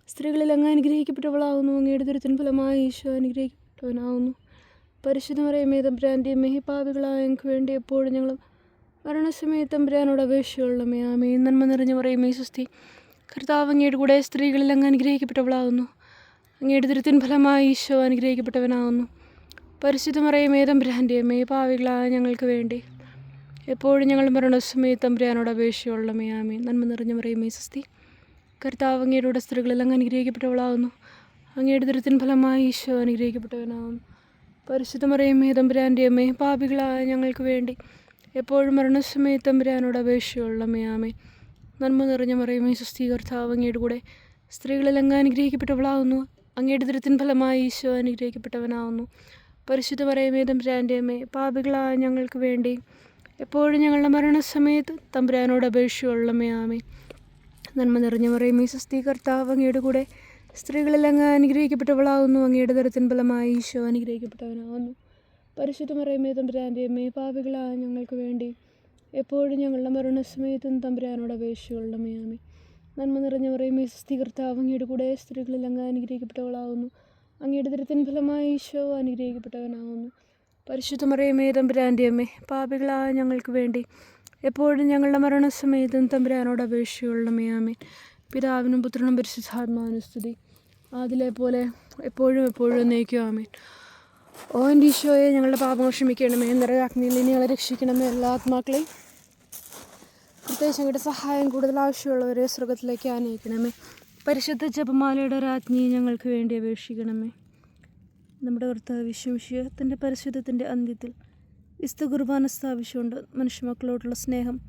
സ്ത്രീകളിൽ അങ്ങ് അനുഗ്രഹിക്കപ്പെട്ടവളാകുന്നു അങ്ങയുടെ ദുരിതൻ ഫലമായി ഈശോ പരിശുദ്ധ മറിയമേ തമ്പുരാന്റെ മെഹിപാവികളായ ഞങ്ങൾക്ക് വേണ്ടി എപ്പോഴും ഞങ്ങൾ മരണസമയത്ത് തമ്പുരാനോട് അപേക്ഷയുള്ളമേ ആമേ നന്മ നിറഞ്ഞ മറിയമേ സുസ്ഥി കർത്താവ് അങ്ങയുടെ കൂടെ സ്ത്രീകളിൽ അങ്ങ് അനുഗ്രഹിക്കപ്പെട്ടവളാകുന്നു അങ്ങയുടെ ദുരിതൻ ഫലമായി ഈശോ അനുഗ്രഹിക്കപ്പെട്ടവനാകുന്നു പരിശുദ്ധ മറിയമേ തമ്പുരാന്റെ അമ്മേ പാവികളായ ഞങ്ങൾക്ക് വേണ്ടി എപ്പോഴും ഞങ്ങൾ മരണസമയത്ത് തമ്പുരാനോട് അപേക്ഷയുള്ളമേ ആമേ നന്മ നിറഞ്ഞ മറിയമേ സുസ്തി. കർത്താവ് അങ്ങയുടെ സ്ത്രീകളെല്ലാം അങ്ങ് അനുഗ്രഹിക്കപ്പെട്ടവളാകുന്നു. അങ്ങയുടെ ദുരിതൻ ഫലമായി ഈശോ അനുഗ്രഹിക്കപ്പെട്ടവനാകുന്നു. പരിശുദ്ധമറിയമേ തമ്പുരാന്റെ അമ്മേ പാപികളായ ഞങ്ങൾക്ക് വേണ്ടി എപ്പോഴും മരണസമയത്ത് തമ്പുരാനോട് അപേക്ഷയുള്ളമേ ആമേ നന്മ നിറഞ്ഞ മറിയമേ സുസ്ഥീകർത്താവ് അങ്ങയുടെ കൂടെ സ്ത്രീകളിൽ അങ്ങ് അനുഗ്രഹിക്കപ്പെട്ടവളാകുന്നു. അങ്ങയുടെ ദുരിതത്തിൻ ഫലമായി ഈശോ അനുഗ്രഹിക്കപ്പെട്ടവനാകുന്നു. പരിശുദ്ധ മറിയമേ തമ്പുരാന്റെ അമ്മേ പാപികളായ ഞങ്ങൾക്ക് വേണ്ടി എപ്പോഴും ഞങ്ങളുടെ മരണസമയത്ത് തമ്പുരാനോട് അപേക്ഷയുള്ളമേ ആമേ നന്മ നിറഞ്ഞ സ്വസ്തി കർത്താവ് അങ്ങയുടെ കൂടെ സ്ത്രീകളിൽ അങ്ങ് അനുഗ്രഹിക്കപ്പെട്ടവളാവുന്നു. അങ്ങയുടെ തരത്തിൻ ഫലമായി ഈശോ അനുഗ്രഹിക്കപ്പെട്ടവനാവുന്നു. പരിശുദ്ധ മറിയമേ തമ്പുരാന്റെ അമ്മേ പാപികളായ ഞങ്ങൾക്ക് വേണ്ടി എപ്പോഴും ഞങ്ങളുടെ മരണസമയത്തും തമ്പുരാനോട് അപേക്ഷയുള്ളമേ ആമേ നന്മ നിറഞ്ഞ സ്വസ്തി കർത്താവ് അങ്ങയുടെ കൂടെ സ്ത്രീകളിൽ അങ്ങ് അനുഗ്രഹിക്കപ്പെട്ടവളാവുന്നു. അങ്ങയുടെ തരത്തിൻ ഫലമായി ഈശോ അനുഗ്രഹിക്കപ്പെട്ടവനാവുന്നു. പരിശുദ്ധ മറിയമേ തമ്പുരാന്റെ അമ്മേ പാപികളായ ഞങ്ങൾക്ക് വേണ്ടി എപ്പോഴും ഞങ്ങളുടെ മരണസമയത്തും തമ്പുരാനോട് അപേക്ഷയുള്ളമേ ആമേ പിതാവിനും പുത്രനും പരിശുദ്ധാത്മാവിനും സ്തുതി. അതിലെ പോലെ എപ്പോഴും എപ്പോഴും നയിക്കും ആമീൻ. ഓ എന്റെ ഈശോയെ ഞങ്ങളുടെ പാപങ്ങൾ ക്ഷമിക്കണമേ നിറയാഗ്നിയിൽ ഞങ്ങളെ രക്ഷിക്കണമേ എല്ലാ ആത്മാക്കളെയും. പ്രത്യേകിച്ച് ഞങ്ങളുടെ സഹായം കൂടുതൽ ആവശ്യമുള്ളവരെ സ്വർഗത്തിലേക്ക് ആനയിക്കണമേ. പരിശുദ്ധ ജപമാലയുടെ രാജ്ഞി ഞങ്ങൾക്ക് വേണ്ടി അപേക്ഷിക്കണമേ. നമ്മുടെ കർത്താവ് വിശ്വംശയത്തിന്റെ പരിശുദ്ധത്തിന്റെ അന്ത്യത്തിൽ വിസ്തു കുർബാന സ്ഥാപിച്ചുകൊണ്ട് മനുഷ്യമക്കളോടുള്ള സ്നേഹം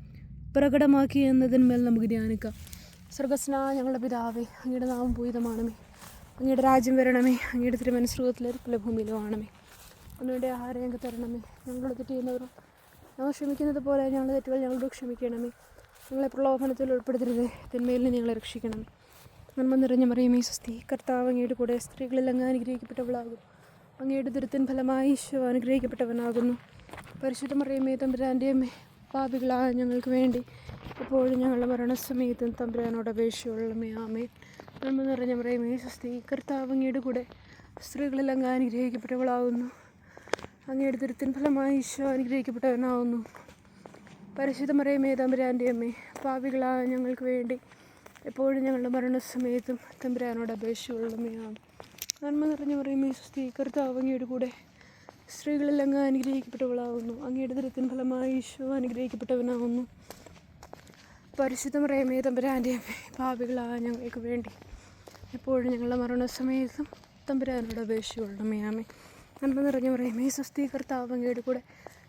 പ്രകടമാക്കി എന്നതിന്മേൽ നമുക്ക് ധ്യാനിക്കാം. സ്വർഗസ്നാ ഞങ്ങളുടെ പിതാവേ അങ്ങയുടെ നാമം പൂരിതമാണമേ. അങ്ങയുടെ രാജ്യം വരണമേ. അങ്ങയുടെ തിരുമനസ്രൂപത്തിലെ കുലഭൂമിയിലും ആണമേ അങ്ങയുടെ ആഹാരം ഞങ്ങൾക്ക് തരണമേ. ഞങ്ങൾ തെറ്റ് ഞങ്ങൾ ക്ഷമിക്കുന്നത് പോലെ ഞങ്ങളുടെ തെറ്റുകൾ ഞങ്ങളോട് ക്ഷമിക്കണമേ. ഞങ്ങളെ പ്രലോഭനത്തിൽ ഉൾപ്പെടുത്തരുത്. തിന്മയിൽ നിന്ന് ഞങ്ങളെ രക്ഷിക്കണമേ. നന്മ നിറഞ്ഞ മറിയമേ സ്വസ്തി. കർത്താവ് അങ്ങയുടെ കൂടെ സ്ത്രീകളിൽ അങ്ങ് അനുഗ്രഹിക്കപ്പെട്ടവളാകും. അങ്ങയുടെ ദുരിതൻ ഫലമായി ഈശോ അനുഗ്രഹിക്കപ്പെട്ടവനാകുന്നു. പരിശുദ്ധ മറിയമേ തമ്പുരാന്റെ അമ്മേ പാപികളായ ഞങ്ങൾക്ക് വേണ്ടി ഇപ്പോഴും ഞങ്ങളുടെ മരണസമയത്തും തമ്പുരാനോട് അപേക്ഷയുള്ളമേ ആമേ നന്മ നിറഞ്ഞ മറിയമേ സ്വസ്തി കർത്താവ് അങ്ങയുടെ കൂടെ സ്ത്രീകളിൽ അങ്ങ് അനുഗ്രഹിക്കപ്പെട്ടവളാകുന്നു. അങ്ങയുടെ ദുരിതൻ ഫലമായി ഈശോ അനുഗ്രഹിക്കപ്പെട്ടവനാകുന്നു. പരിശുദ്ധ മറിയമേ തമ്പുരാന്റെ അമ്മേ പാപികളായ ഞങ്ങൾക്ക് വേണ്ടി എപ്പോഴും ഞങ്ങളുടെ മരണസമയത്തും തമ്പുരാനോട് അപേക്ഷയുള്ളമയാണ് നന്മ നിറഞ്ഞു പറയുമ്പോൾ സ്വസ്തി കർത്താവ് അങ്ങയുടെ കൂടെ. സ്ത്രീകളിൽ അങ്ങ് അനുഗ്രഹിക്കപ്പെട്ടവളാവുന്നു. അങ്ങയുടെ ദുരത്തിൻ ഫലമായി ഈശോ അനുഗ്രഹിക്കപ്പെട്ടവനാവുന്നു. പരിശുദ്ധം മറിയമേ തമ്പുരാന്റെ ഭാവികളാ ഞങ്ങൾക്ക് വേണ്ടി എപ്പോഴും ഞങ്ങളുടെ മരണസമയത്തും തമ്പുരാനോട് അപേക്ഷയുള്ളമേ ആമേ നന്മ നിറഞ്ഞു പറയുമേ സ്വസ്തി കർത്താവ് അങ്ങയുടെ കൂടെ.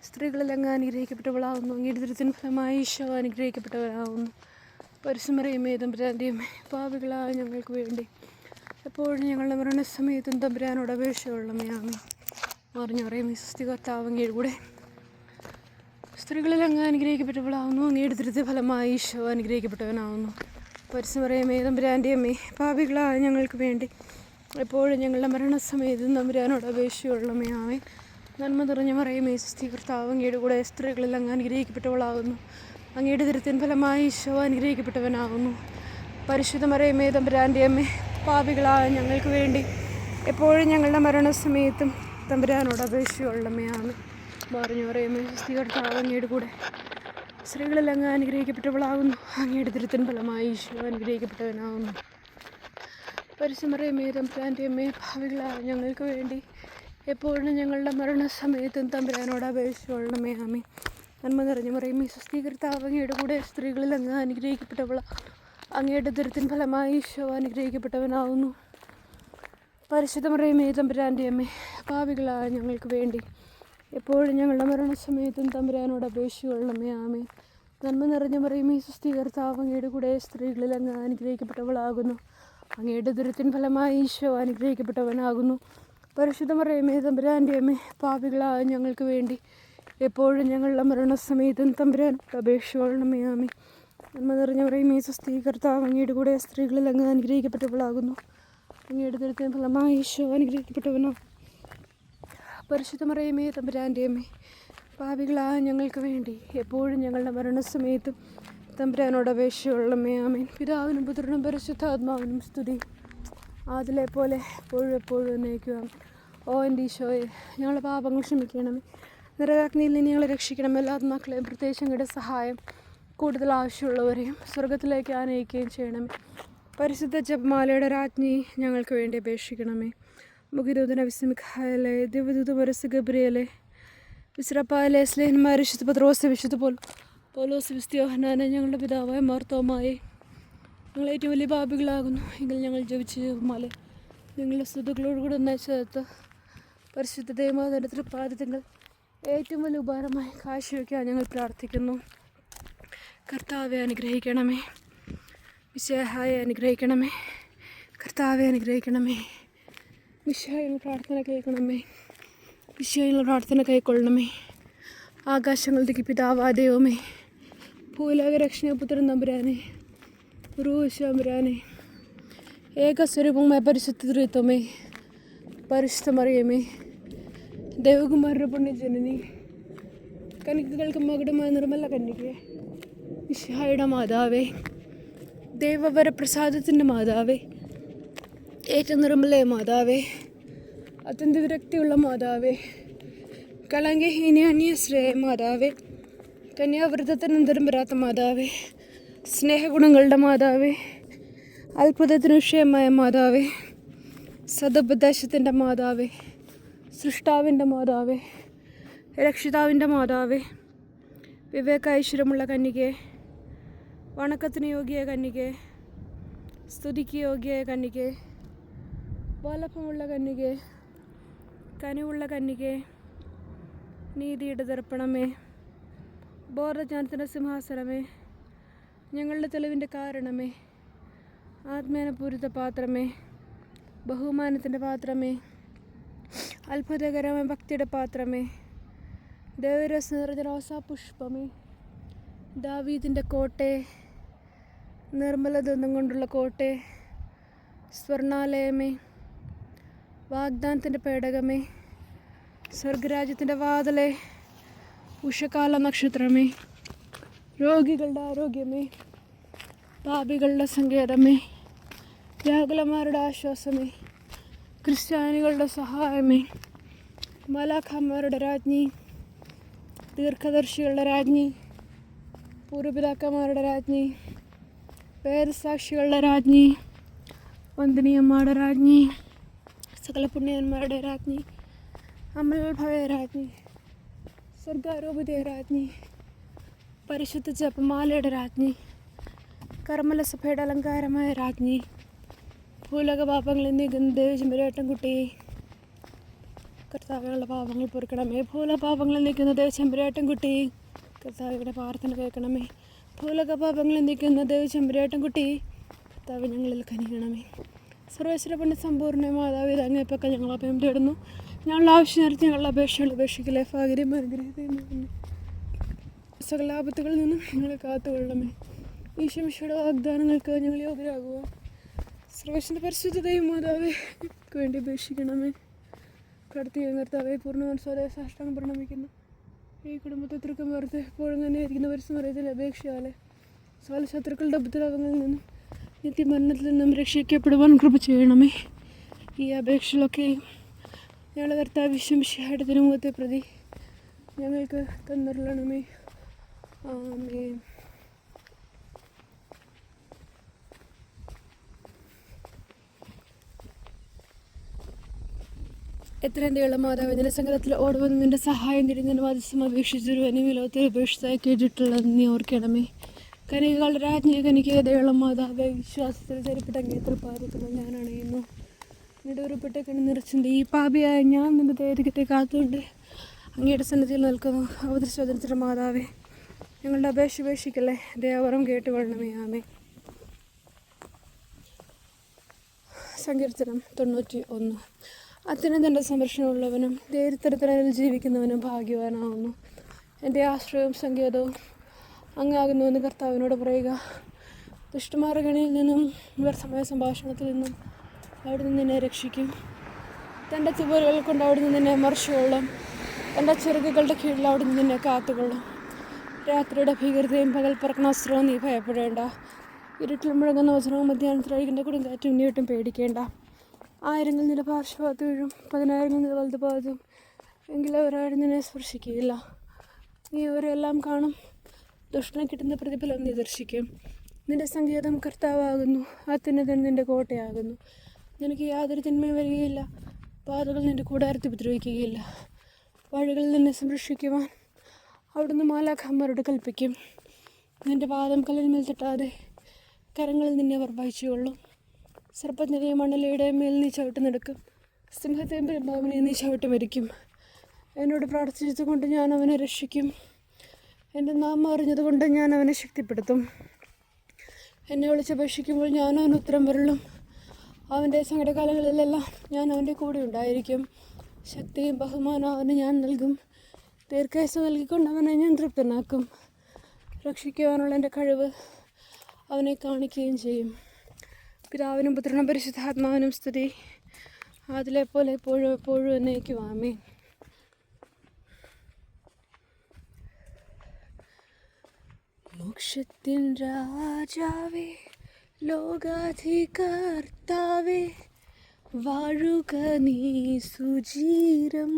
സ്ത്രീകളിൽ അങ്ങ് അനുഗ്രഹിക്കപ്പെട്ടവളാവുന്നു. അങ്ങയുടെ ദൃത്തിൻ ഫലമായി ഈശോ അനുഗ്രഹിക്കപ്പെട്ടവരാവുന്നു പരിശുമറിയമേ തമ്പുരാന്റെ അമ്മേ പാപികളായ ഞങ്ങൾക്ക് വേണ്ടി എപ്പോഴും ഞങ്ങളുടെ മരണസമയത്തും തമ്പുരാനോട് അപേക്ഷയുള്ളമേ ആമേ മറിഞ്ഞു പറയും സുസ്ഥി കർത്താവ് അങ്ങയുടെ കൂടെ സ്ത്രീകളിൽ അങ്ങ് അനുഗ്രഹിക്കപ്പെട്ടവളാവുന്നു. അങ്ങയുടെ ദുരിത ഫലമായി ഈശോ അനുഗ്രഹിക്കപ്പെട്ടവനാവുന്നു. പരിശുമറിയമേ തമ്പുരാന്റെ അമ്മേ പാപികളായ ഞങ്ങൾക്ക് വേണ്ടി എപ്പോഴും ഞങ്ങളുടെ മരണസമയത്തും തമ്പുരാനോട് അപേക്ഷയുള്ളമേ ആമേ നന്മ നിറഞ്ഞ മറിയമേ സുസ്ഥി കർത്താവ് അങ്ങയുടെ കൂടെ സ്ത്രീകളിൽ അങ്ങ് അനുഗ്രഹിക്കപ്പെട്ടവളാവുന്നു. അങ്ങയുടെ ദുരിതത്തിൻ ഫലമായി ഈശോ അനുഗ്രഹിക്കപ്പെട്ടവനാകുന്നു പരിശുദ്ധ മറിയമേ തമ്പുരാന്റെ അമ്മേ പാപികളായ ഞങ്ങൾക്ക് വേണ്ടി എപ്പോഴും ഞങ്ങളുടെ മരണസമയത്തും തമ്പുരാനോട് അപേക്ഷയുള്ളമ്മയാണ് പറഞ്ഞു പറയുമ്പോൾ സ്വീകർത്താവ് അങ്ങയുടെ കൂടെ സ്ത്രീകളിൽ അങ്ങ് അനുഗ്രഹിക്കപ്പെട്ടവളാകുന്നു. അങ്ങയുടെ ദുരിതൻ ഫലമായി ഈശോ അനുഗ്രഹിക്കപ്പെട്ടവനാകുന്നു. പരിശുമറിയമേ തമ്പുരാന്റെ അമ്മയെ ഭാവികളായ ഞങ്ങൾക്ക് വേണ്ടി എപ്പോഴും ഞങ്ങളുടെ മരണസമയത്തും തമ്പുരാനോട് അപേക്ഷയുള്ളമേ ആമേ നന്മ നിറഞ്ഞു പറയുമ്പോൾ സ്വസ്ഥീകൃത അങ്ങയുടെ കൂടെ സ്ത്രീകളിൽ അങ്ങ് അനുഗ്രഹിക്കപ്പെട്ടവള. അങ്ങയുടെ ദുരിതത്തിൻ ഫലമായി ഈശോ അനുഗ്രഹിക്കപ്പെട്ടവനാവുന്നു. പരിശുദ്ധ മറിയമേ തമ്പുരാന്റെ അമ്മേ പാപികളായ ഞങ്ങൾക്ക് വേണ്ടി എപ്പോഴും ഞങ്ങളുടെ മരണസമയത്തും തമ്പുരാനോട് അപേക്ഷയുള്ളമേ ആമേ നന്മ നിറഞ്ഞ മറിയമേ സുസ്ഥീകർത്താവ് അങ്ങയുടെ കൂടെ സ്ത്രീകളിൽ അങ്ങ് അനുഗ്രഹിക്കപ്പെട്ടവളാകുന്നു. അങ്ങയുടെ ദുരിതത്തിൻ ഫലമായി ഈശോ അനുഗ്രഹിക്കപ്പെട്ടവനാകുന്നു. പരിശുദ്ധ മറിയമേ തമ്പുരാന്റെ അമ്മേ പാപികളായ ഞങ്ങൾക്ക് വേണ്ടി എപ്പോഴും ഞങ്ങളുടെ മരണസമയത്തും തമ്പുരാനോട് അപേക്ഷയുള്ളമേ ആമേ നന്മ നിറഞ്ഞ മറിയമേ സുസ്ഥീകർത്താവ് അങ്ങയുടെ കൂടെ സ്ത്രീകളിൽ അങ്ങ് അനുഗ്രഹിക്കപ്പെട്ടവളാകുന്നു. അങ്ങയുടെ ദുരിതത്തിൻ ഫലമായി ഈശോ അനുഗ്രഹിക്കപ്പെട്ടവനോ? പരിശുദ്ധമറിയമേ തമ്പുരാന്റെ അമ്മേ പാവികളാ ഞങ്ങൾക്ക് വേണ്ടി എപ്പോഴും ഞങ്ങളുടെ മരണസമയത്തും തമ്പുരാനോട് അപേക്ഷയുള്ളമേ ആമേൻ. പിതാവിനും പുത്രനും പരിശുദ്ധാത്മാവിനും സ്തുതി. അതിലെ പോലെ എപ്പോഴും എപ്പോഴും എന്നേക്കുക ഓ എന്റെ ഈശോയെ ഞങ്ങളുടെ പാപങ്ങൾ ക്ഷമിക്കണമേ. നിറകാഗ്നിയിൽ നിന്ന് ഞങ്ങളെ രക്ഷിക്കണം എല്ലാ ആത്മാക്കളെയും പ്രത്യേകിച്ച് ഞങ്ങളുടെ സഹായം കൂടുതൽ ആവശ്യമുള്ളവരെയും സ്വർഗത്തിലേക്ക് ആനയിക്കുകയും ചെയ്യണമേ. പരിശുദ്ധ ജപമാലയുടെ രാജ്ഞി ഞങ്ങൾക്ക് വേണ്ടി അപേക്ഷിക്കണമേ. മുഖിദൂതന വിസ്മിഖായലെ ദിവദൂത പരസ് ഗബ്രിയലെ വിശ്രപ്പായലെ സ്ലേഹന്മാർ വിശുദ്ധ പത്രോസ് വിശുദ്ധ പോൽ പോലോസ് വിസ്തിയോഹനാനെ ഞങ്ങളുടെ പിതാവായ മാർത്തോമായി. ഞങ്ങൾ ഏറ്റവും വലിയ പാപികളാകുന്നു. എങ്കിൽ ഞങ്ങൾ ജപിച്ച് ജപമാല. ഞങ്ങളുടെ സ്തുതികളോടുകൂടെ ചേർത്ത് പരിശുദ്ധ ദൈവമാതരത്തിൽ തൃപ്പാദിത്യങ്ങൾ ഏറ്റവും വലിയ ഉപകാരമായി കാഴ്ചവെക്കാൻ ഞങ്ങൾ പ്രാർത്ഥിക്കുന്നു. കർത്താവെ അനുഗ്രഹിക്കണമേ. വിശേഹായെ അനുഗ്രഹിക്കണമേ. കർത്താവെ അനുഗ്രഹിക്കണമേ. വിശായുള്ള പ്രാർത്ഥന കേൾക്കണമേ. വിശായുള്ള പ്രാർത്ഥന കൈക്കൊള്ളണമേ. ആകാശങ്ങളിലേക്ക് പിതാവാ ദൈവമേ ഭൂലോക രക്ഷണപുത്രൻ നമ്പുരാനെ റൂശാമ്പുരാനെ ഏകസ്വരൂപമായ പരിശുദ്ധ തൃത്വമേ പരിശുദ്ധമറിയമേ ദേവകുമാരുടെ പുണ്യജനനി കനിക്കുകൾക്ക് മകുടമായ നിർമ്മല കന്യകെ വിശായുടെ മാതാവേ ദേവവരപ്രസാദത്തിന്റെ മാതാവേ ഏറ്റവും നിർമ്മലയ മാതാവേ അത്യന്ത വിരക്തിയുള്ള മാതാവേ കളങ്കഹീന അന്യശ്രേയ മാതാവേ കന്യാവ്രതത്തിനന്തരം വരാത്ത മാതാവേ സ്നേഹഗുണങ്ങളുടെ മാതാവേ അത്ഭുതത്തിന് വിഷയമായ മാതാവേ സതുപദേശത്തിന്റെ മാതാവേ സൃഷ്ടാവിന്റെ മാതാവേ രക്ഷിതാവിന്റെ മാതാവേ വിവേകാശ്വരമുള്ള കന്യകെ വണക്കത്തിന് യോഗ്യ കന്യകെ. സ്തുതിക്ക് യോഗ്യ കന്യകെ. വലപ്പമുള്ള കന്യകെ. കനിവുള്ള കന്യകെ. നീതിയുടെ ദർപ്പണമേ. ബോധജ്ഞാനത്തിന്റെ സിംഹാസനമേ. ഞങ്ങളുടെ തെളിവിന്റെ കാരണമേ. ആത്മേനപൂരിത പാത്രമേ. ബഹുമാനത്തിന്റെ പാത്രമേ. അത്ഭുതകരമായ ഭക്തിയുടെ പാത്രമേ. ദേവരസ് നിറഞ്ഞ റോസാപുഷ്പമേ ദാവീദിന്റെ കോട്ടെ. നിർമ്മല ദന്തം കൊണ്ടുള്ള കോട്ടെ സ്വർണാലയമേ വാഗ്ദാനത്തിന്റെ പേടകമേ സ്വർഗരാജ്യത്തിന്റെ വാതലെ ഉഷകാല നക്ഷത്രമേ രോഗികളുടെ ആരോഗ്യമേ പാപികളുടെ സങ്കേതമേ വ്യാകുലന്മാരുടെ ആശ്വാസമേ ക്രിസ്ത്യാനികളുടെ സഹായമേ മലാഖാന്മാരുടെ രാജ്ഞി ദീർഘദർശികളുടെ രാജ്ഞി പൂർവപിതാക്കന്മാരുടെ രാജ്ഞി വേദസാക്ഷികളുടെ രാജ്ഞി വന്ദനീയന്മാരുടെ രാജ്ഞി സകല പുണ്യന്മാരുടെ രാജ്ഞി അമൽഭയ രാജ്ഞി സ്വർഗാരോപിതയ രാജ്ഞി പരിശുദ്ധ ജപമാലയുടെ രാജ്ഞി കർമ്മലസഭയുടെ അലങ്കാരമായ രാജ്ഞി ഭൂലോക പാപങ്ങളിൽ നീക്കുന്ന ദേവചെമ്പരാട്ടൻകുട്ടി കർത്താവുകളുടെ പാപങ്ങൾ പൊറുക്കണമേ ഭൂല പാപങ്ങളിൽ നിൽക്കുന്ന ദേവചെമ്പരാട്ടൻകുട്ടി കർത്താവിയുടെ പ്രാർത്ഥന കേൾക്കണമേ. ഭൂലോക പാപങ്ങളിൽ നിൽക്കുന്ന കുട്ടി കർത്താവ് ഞങ്ങളിൽ കനിയണമേ. സർവേശ്വര പണ്ട് സമ്പൂർണ മാതാവിത അങ്ങേപ്പൊക്കെ ഞങ്ങൾ അഭയം തേടുന്നു. ഞങ്ങളുടെ ആവശ്യം നേരത്തെ ഞങ്ങളുടെ അപേക്ഷകൾ അപേക്ഷിക്കലേ. ഭാഗ്യം അനുഗ്രഹിക്കുന്നു സകലാപത്തുകളിൽ നിന്നും ഞങ്ങളെ കാത്തുകൊള്ളണമേ. ഈശ്വമിഷയുടെ വാഗ്ദാനങ്ങൾക്ക് ഞങ്ങൾ യോഗ്യരാകുക സർവേശ്വര പരിശുദ്ധതയും മാതാവേ വേണ്ടി അപേക്ഷിക്കണമേ. കടത്തി കർത്താവെ പൂർണ മനസ്സോടെ സാഷ്ടാംഗം പ്രണമിക്കുന്നു. ഈ കുടുംബത്തെ തൃക്കം എപ്പോഴും തന്നെ ഇരിക്കുന്ന പരിസമറിയത്തിൽ അപേക്ഷയാലെ സകല ശത്രുക്കളുടെ ഉപദ്രവങ്ങളിൽ നിന്നും നിത്യമരണത്തിൽ നിന്നും രക്ഷിക്കപ്പെടുവാൻ കൃപ ചെയ്യണമേ. ഈ അപേക്ഷകളൊക്കെയും ഞങ്ങളുടെ കർത്താവ് വിശ്വംശയുടെ തിരുമുഖത്തെ പ്രതി ഞങ്ങൾക്ക് തന്നിരളണമേ. ആമേൻ. എത്രയും ദയുള്ള മാതാവ്? ജനസംഘത്തിൽ ഓടുവന്ന് നിന്റെ സഹായം തിരിഞ്ഞ വാദിസം അപേക്ഷിച്ചൊരു അനുവിലോത്തിൽ അപേക്ഷിച്ചായി കേട്ടിട്ടുള്ളത് നീ ഓർക്കണമേ. കനികകളുടെ രാജ്ഞിയെ കനിക്ക് ദയുള്ള മാതാവ് വിശ്വാസത്തിൽ ചെരുപ്പിട്ട പാതിക്കുന്നത് ഞാൻ അണയുന്നു. നിടൂരപ്പെട്ട കണ്ണു നിറച്ചിട്ടുണ്ട്. ഈ പാപിയായ ഞാൻ നിന്റെ ദൈവത്തെ കാത്തുകൊണ്ട് അങ്ങയുടെ സന്നിധിയിൽ നിൽക്കുന്നു. അവതരിച്ചോദനത്തിന്റെ മാതാവേ ഞങ്ങളുടെ അപേക്ഷ ഉപേക്ഷിക്കല്ലേ ദേവറും കേട്ടുകൊള്ളണമേ. ആമേ സങ്കീർത്തനം തൊണ്ണൂറ്റി ഒന്ന് അത്യനന്ദന്റെ സംരക്ഷണമുള്ളവനും ധൈര്യത്തരത്തിൽ ജീവിക്കുന്നവനും ഭാഗ്യവാനാവുന്നു. എന്റെ ആശ്രയവും സങ്കേതവും അങ്ങാകുന്നുവെന്ന് കർത്താവിനോട് പറയുക. ദുഷ്ടമാർഗണിയിൽ നിന്നും വ്യർത്ഥമായ സംഭാഷണത്തിൽ നിന്നും അവിടുന്ന് നിന്നെ രക്ഷിക്കും. തന്റെ ചുവരുകൾ കൊണ്ട് അവിടുന്ന് നിന്നെ മറിച്ചുകൊള്ളും. തന്റെ ചെറുകുകളുടെ കീഴിൽ അവിടുന്ന് നിന്നെ കാത്തുകൊള്ളും. രാത്രിയുടെ ഭീകരതയും പകൽ പറക്കണാസ്ത്രവും നീ ഭയപ്പെടേണ്ട. ഇരുട്ടിൽ മുഴങ്ങുന്ന വചനവും മധ്യാഹ്നത്തിൽ അഴിക്കുന്ന കൊടുങ്കാറ്റും പേടിക്കേണ്ട. ആയിരങ്ങൾ നില പാർശ്വഭാഗത്ത് വീഴും പതിനായിരങ്ങൾ നില വലത് ഭാഗത്തും എങ്കിലും ഒരാളും നിന്നെ സ്പർശിക്കുകയില്ല. നീ അവരെല്ലാം കാണും. ദുഷ്ടനെ കിട്ടുന്ന പ്രതിഫലം നീ ദർശിക്കും. നിന്റെ സംഗീതം കർത്താവാകുന്നു. അത്യുന്നതൻ നിന്റെ കോട്ടയാകുന്നു. നിനക്ക് യാതൊരു തിന്മയും വരികയില്ല. പാതകൾ നിന്റെ കൂടാരത്തിൽ ഉപദ്രവിക്കുകയില്ല. വഴികളിൽ നിന്നെ സംരക്ഷിക്കുവാൻ അവിടുന്ന് മാലാഖന്മാരോട് കൽപ്പിക്കും. നിന്റെ പാദം കല്ലിന്മേൽ തട്ടാതെ കരങ്ങളിൽ നിന്നെ അവർ സർപ്പത്തിന്റെയും മണലയുടെ മേൽ നീ ചവിട്ടി നടക്കും. സിംഹത്തെയും പെരുമ്പാവിനെ നീ ചവിട്ടി മരിക്കും. എന്നോട് പ്രാർത്ഥിച്ചതുകൊണ്ട് ഞാൻ അവനെ രക്ഷിക്കും. എന്റെ നാമം അറിഞ്ഞതുകൊണ്ട് ഞാൻ അവനെ ശക്തിപ്പെടുത്തും. എന്നെ വിളിച്ചപേക്ഷിക്കുമ്പോൾ ഞാൻ അവന് ഉത്തരം വരളും. അവന്റെ സങ്കടകാലങ്ങളിലെല്ലാം ഞാൻ അവന്റെ കൂടെ ഉണ്ടായിരിക്കും. ശക്തിയും ബഹുമാനവും അവന് ഞാൻ നൽകും. ദീർഘായുസ് നൽകിക്കൊണ്ട് അവനെ ഞാൻ തൃപ്തനാക്കും. രക്ഷിക്കുവാനുള്ള എന്റെ കഴിവ് അവനെ കാണിക്കുകയും ചെയ്യും. പിതാവിനും പുത്രനും പരിശുദ്ധാത്മാവിനും സ്തുതി. അതിലെ പോലെ എപ്പോഴും എപ്പോഴും എന്നേക്കും ആമേ മോക്ഷത്തിൻ രാജാവേ ലോകാധികർത്താവേ വാഴുക നീ സുജീരം.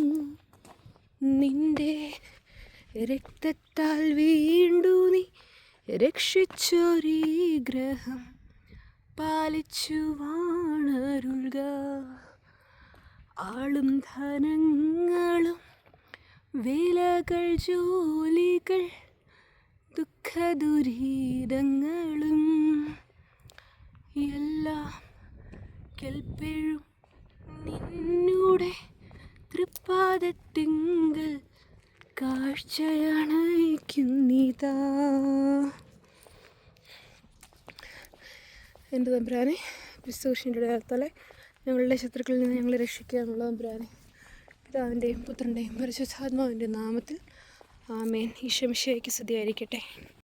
നിന്റെ രക്തത്താൽ വീണ്ടു നീ രക്ഷിച്ചൊരീ ഗ്രഹം പാലിച്ചു ആളും ധനങ്ങളും വിലകൾ ജോലികൾ ദുഃഖദുരീതങ്ങളും എല്ലാം കെൽപ്പെഴും നിന്നൂടെ തൃപ്പാദത്തിങ്കൽ കാഴ്ചയണയ്ക്കുന്നിതാ. എന്റെ തമ്പുരാനെ ക്രിസ്തുഷിന്റെ അടയാളത്താലെ ഞങ്ങളുടെ ശത്രുക്കളിൽ നിന്ന് ഞങ്ങളെ രക്ഷിക്കുക എന്നുള്ള തമ്പുരാനെ പിതാവിന്റെയും പുത്രന്റെയും പരിശുദ്ധാത്മാവിന്റെ നാമത്തിൽ ആമേൻ. ഈശോമിശയ്ക്ക് സ്തുതിയായിരിക്കട്ടെ.